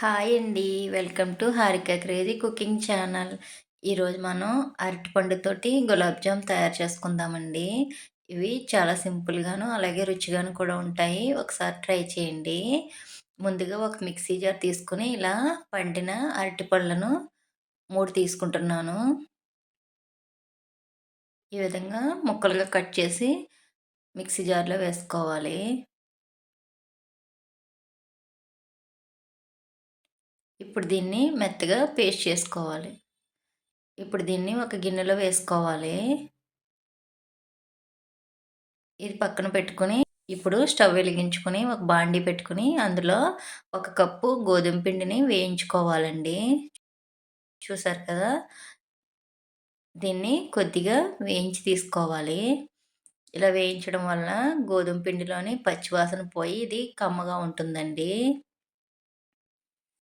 Hi అండి. Welcome to Harika crazy cooking channel. ఈరోజు మనం అరటిపండుతోటి గులాబ్ జామ్ తయారు చేసుకుందామండి. ఇవి చాలా సింపుల్గాను అలాగే రుచిగాను కూడా ఉంటాయి. ఒకసారి ట్రై చేయండి. ముందుగా ఒక మిక్సీ జార్ తీసుకుని ఇలా పండిన అరటిపళ్ళను మూడు తీసుకుంటున్నాను. ఈ విధంగా ముక్కలుగా కట్ చేసి మిక్సీ జార్లో వేసుకోవాలి. ఇప్పుడు దీన్ని మెత్తగా పేస్ట్ చేసుకోవాలి. ఇప్పుడు దీన్ని ఒక గిన్నెలో వేసుకోవాలి. ఇది పక్కన పెట్టుకుని ఇప్పుడు స్టవ్ వెలిగించుకొని ఒక బాండీ పెట్టుకుని అందులో ఒక కప్పు గోధుమ పిండిని వేయించుకోవాలండి. చూసారు కదా? దీన్ని కొద్దిగా వేయించి తీసుకోవాలి. ఇలా వేయించడం వల్ల గోధుమ పిండిలోని పచ్చివాసన పోయి ఇది కమ్మగా ఉంటుందండి.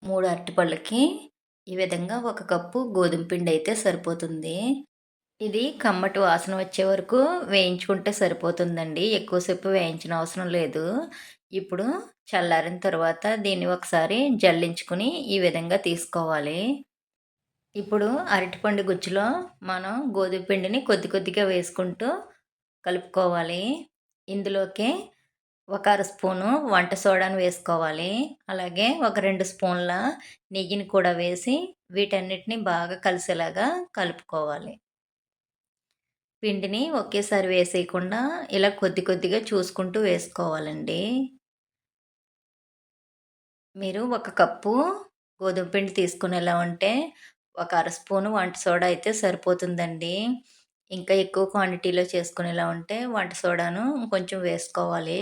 మూడు అరటిపళ్ళకి ఈ విధంగా ఒక కప్పు గోధుమ పిండి అయితే సరిపోతుంది. ఇది కమ్మటి వాసన వచ్చే వరకు వేయించుకుంటే సరిపోతుందండి. ఎక్కువసేపు వేయించిన అవసరం లేదు. ఇప్పుడు చల్లారిన తర్వాత దీన్ని ఒకసారి జల్లించుకుని ఈ విధంగా తీసుకోవాలి. ఇప్పుడు అరటిపండు గుజ్జులో మనం గోధుమ పిండిని కొద్ది కొద్దిగా వేసుకుంటూ కలుపుకోవాలి. ఇందులోకి ఒక అర స్పూను వంట సోడాను వేసుకోవాలి. అలాగే ఒక రెండు స్పూన్ల నెయ్యిని కూడా వేసి వీటన్నిటిని బాగా కలిసేలాగా కలుపుకోవాలి. పిండిని ఒకేసారి వేసేయకుండా ఇలా కొద్ది కొద్దిగా చూసుకుంటూ వేసుకోవాలండి. మీరు ఒక కప్పు గోధుమ పిండి తీసుకునేలా ఉంటే ఒక అర స్పూను వంట సోడా అయితే సరిపోతుందండి. ఇంకా ఎక్కువ క్వాంటిటీలో చేసుకునేలా ఉంటే వంట సోడాను కొంచెం వేసుకోవాలి.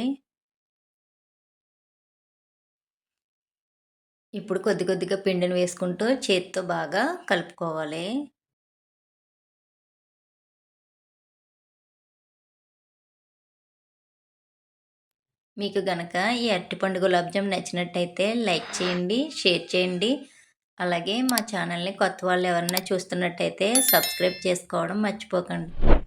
ఇప్పుడు కొద్ది కొద్దిగా పిండిని వేసుకుంటూ చేతితో బాగా కలుపుకోవాలి. మీకు గనక ఈ అరటిపండు గులాబ్ జామ్ నచ్చినట్టయితే లైక్ చేయండి షేర్ చేయండి. అలాగే మా ఛానల్ని కొత్త వాళ్ళు ఎవరైనా చూస్తున్నట్టయితే సబ్స్క్రైబ్ చేసుకోవడం మర్చిపోకండి.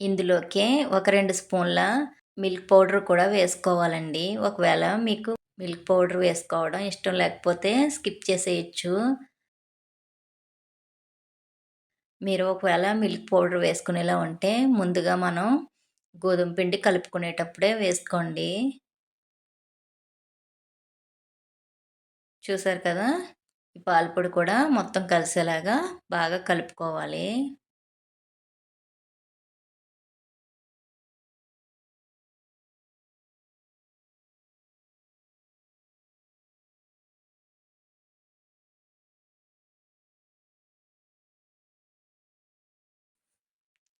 ఇందులోకి ఒక రెండు స్పూన్ల మిల్క్ పౌడర్ కూడా వేసుకోవాలండి. ఒకవేళ మీకు మిల్క్ పౌడర్ వేసుకోవడం ఇష్టం లేకపోతే స్కిప్ చేసేయచ్చు. మీరు ఒకవేళ మిల్క్ పౌడర్ వేసుకునేలా ఉంటే ముందుగా మనం గోధుమ పిండి కలుపుకునేటప్పుడే వేసుకోండి. చూసారు కదా? ఈ పాలపొడి కూడా మొత్తం కలిసేలాగా బాగా కలుపుకోవాలి.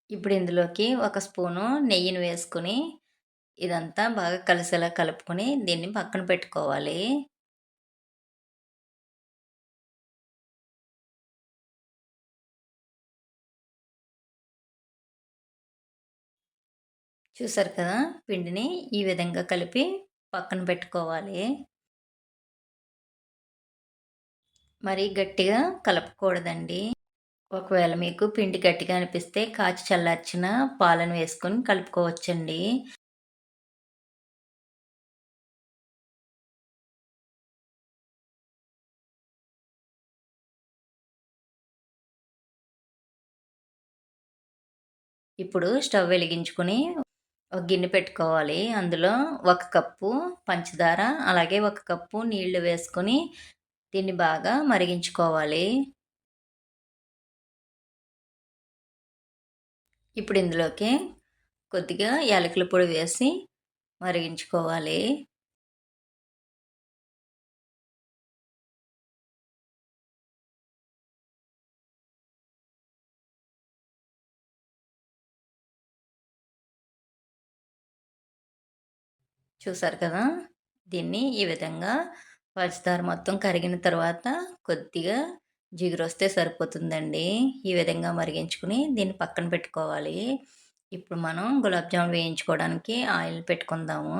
ఇప్పుడు ఇందులోకి ఒక స్పూను నెయ్యిని వేసుకుని ఇదంతా బాగా కలిసేలా కలుపుకొని దీన్ని పక్కన పెట్టుకోవాలి. చూసారు కదా? పిండిని ఈ విధంగా కలిపి పక్కన పెట్టుకోవాలి. మరీ గట్టిగా కలపకూడదండి. ఒకవేళ మీకు పిండి గట్టిగా అనిపిస్తే కాచి చల్లార్చిన పాలను వేసుకొని కలుపుకోవచ్చండి. ఇప్పుడు స్టవ్ వెలిగించుకొని ఒక గిన్నె పెట్టుకోవాలి. అందులో ఒక కప్పు పంచదార అలాగే ఒక కప్పు నీళ్ళు వేసుకొని దీన్ని బాగా మరిగించుకోవాలి. ఇప్పుడు ఇందులోకి కొద్దిగా యాలకుల పొడి వేసి మరిగించుకోవాలి. చూసారు కదా? దీన్ని ఈ విధంగా పంచదార మొత్తం కరిగిన తర్వాత కొద్దిగా జిగురు వస్తే సరిపోతుందండి. ఈ విధంగా మరిగించుకుని దీన్ని పక్కన పెట్టుకోవాలి. ఇప్పుడు మనం గులాబ్ జామున్ వేయించుకోవడానికి ఆయిల్ పెట్టుకుందాము.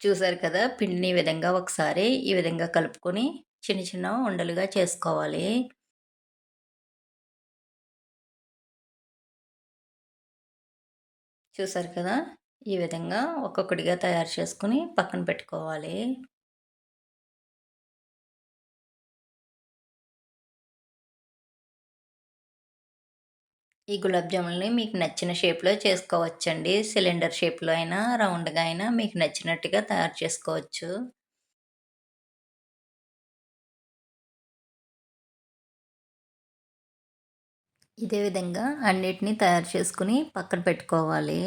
చూసారు కదా పిండిని ఈ విధంగా ఒకసారి ఈ విధంగా కలుపుకొని చిన్న చిన్న ఉండలుగా చేసుకోవాలి. చూసారు కదా ఈ విధంగా ఒక్కొక్కటిగా తయారు చేసుకుని పక్కన పెట్టుకోవాలి. ఈ గులాబ్ జాములని మీకు నచ్చిన షేప్లో చేసుకోవచ్చండి. సిలిండర్ షేప్లో అయినా రౌండ్గా అయినా మీకు నచ్చినట్టుగా తయారు చేసుకోవచ్చు. ఇదే విధంగా అన్నిటినీ తయారు చేసుకుని పక్కన పెట్టుకోవాలి.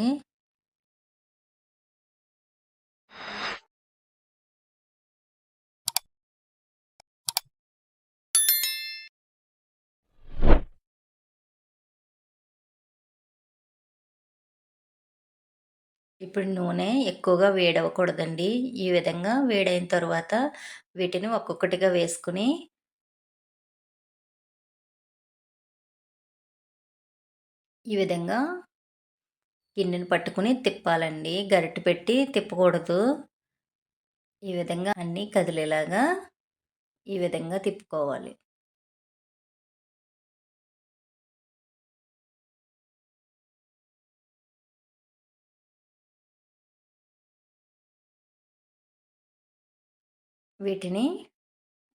ఇప్పుడు నూనె ఎక్కువగా వేడవకూడదండి. ఈ విధంగా వేడైన తర్వాత వీటిని ఒక్కొక్కటిగా వేసుకుని ఈ విధంగా గిన్నెను పట్టుకుని తిప్పాలండి. గరిటె పెట్టి తిప్పకూడదు. ఈ విధంగా అన్నీ కదిలేలాగా ఈ విధంగా తిప్పుకోవాలి. వీటిని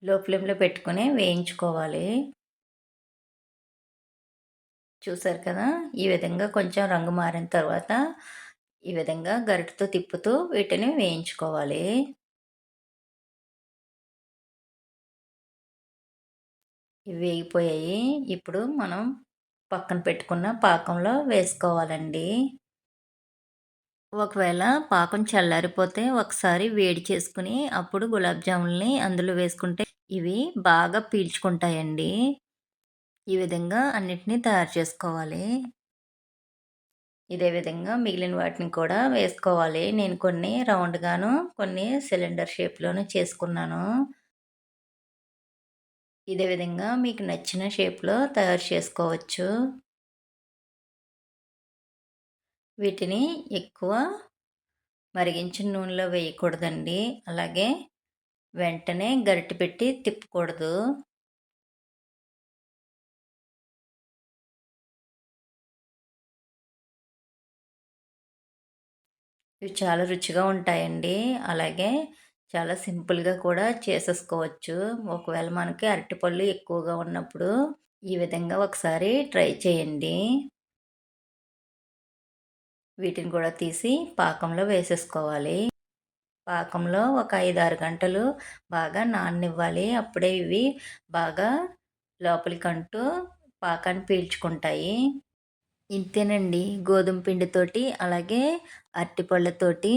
లో ఫ్లేమ్లో పెట్టుకుని వేయించుకోవాలి. చూసారు కదా! ఈ విధంగా కొంచెం రంగు మారిన తర్వాత ఈ విధంగా గరిటతో తిప్పుతూ వీటిని వేయించుకోవాలి. ఇవి వేగిపోయాయి. ఇప్పుడు మనం పక్కన పెట్టుకున్న పాకంలో వేసుకోవాలండి. ఒకవేళ పాకం చల్లారిపోతే ఒకసారి వేడి చేసుకుని అప్పుడు గులాబ్ జాములని అందులో వేసుకుంటే ఇవి బాగా పీల్చుకుంటాయండి. ఈ విధంగా అన్నిటినీ తయారు చేసుకోవాలి. ఇదే విధంగా మిగిలిన వాటిని కూడా వేసుకోవాలి. నేను కొన్ని రౌండ్గాను కొన్ని సిలిండర్ షేప్లోను చేసుకున్నాను. ఇదే విధంగా మీకు నచ్చిన షేప్లో తయారు చేసుకోవచ్చు. వీటిని ఎక్కువ మరిగించిన నూనెలో వేయకూడదండి. అలాగే వెంటనే గరిటె పెట్టి తిప్పకూడదు. ఇవి చాలా రుచిగా ఉంటాయండి. అలాగే చాలా సింపుల్గా కూడా చేసేసుకోవచ్చు. ఒకవేళ మనకి అరటిపళ్ళు ఎక్కువగా ఉన్నప్పుడు ఈ విధంగా ఒకసారి ట్రై చేయండి. వీటిని కూడా తీసి పాకంలో వేసేసుకోవాలి. పాకంలో ఒక ఐదు ఆరు గంటలు బాగా నాననివ్వాలి. అప్పుడే ఇవి బాగా లోపలికంటూ పాకాన్ని పీల్చుకుంటాయి. ఇంతేనండి. గోధుమ పిండితోటి అలాగే అరటిపళ్ళతోటి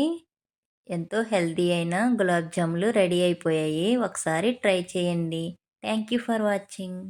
ఎంతో హెల్దీ అయిన గులాబ్ జాములు రెడీ అయిపోయాయి. ఒకసారి ట్రై చేయండి. Thank you for watching.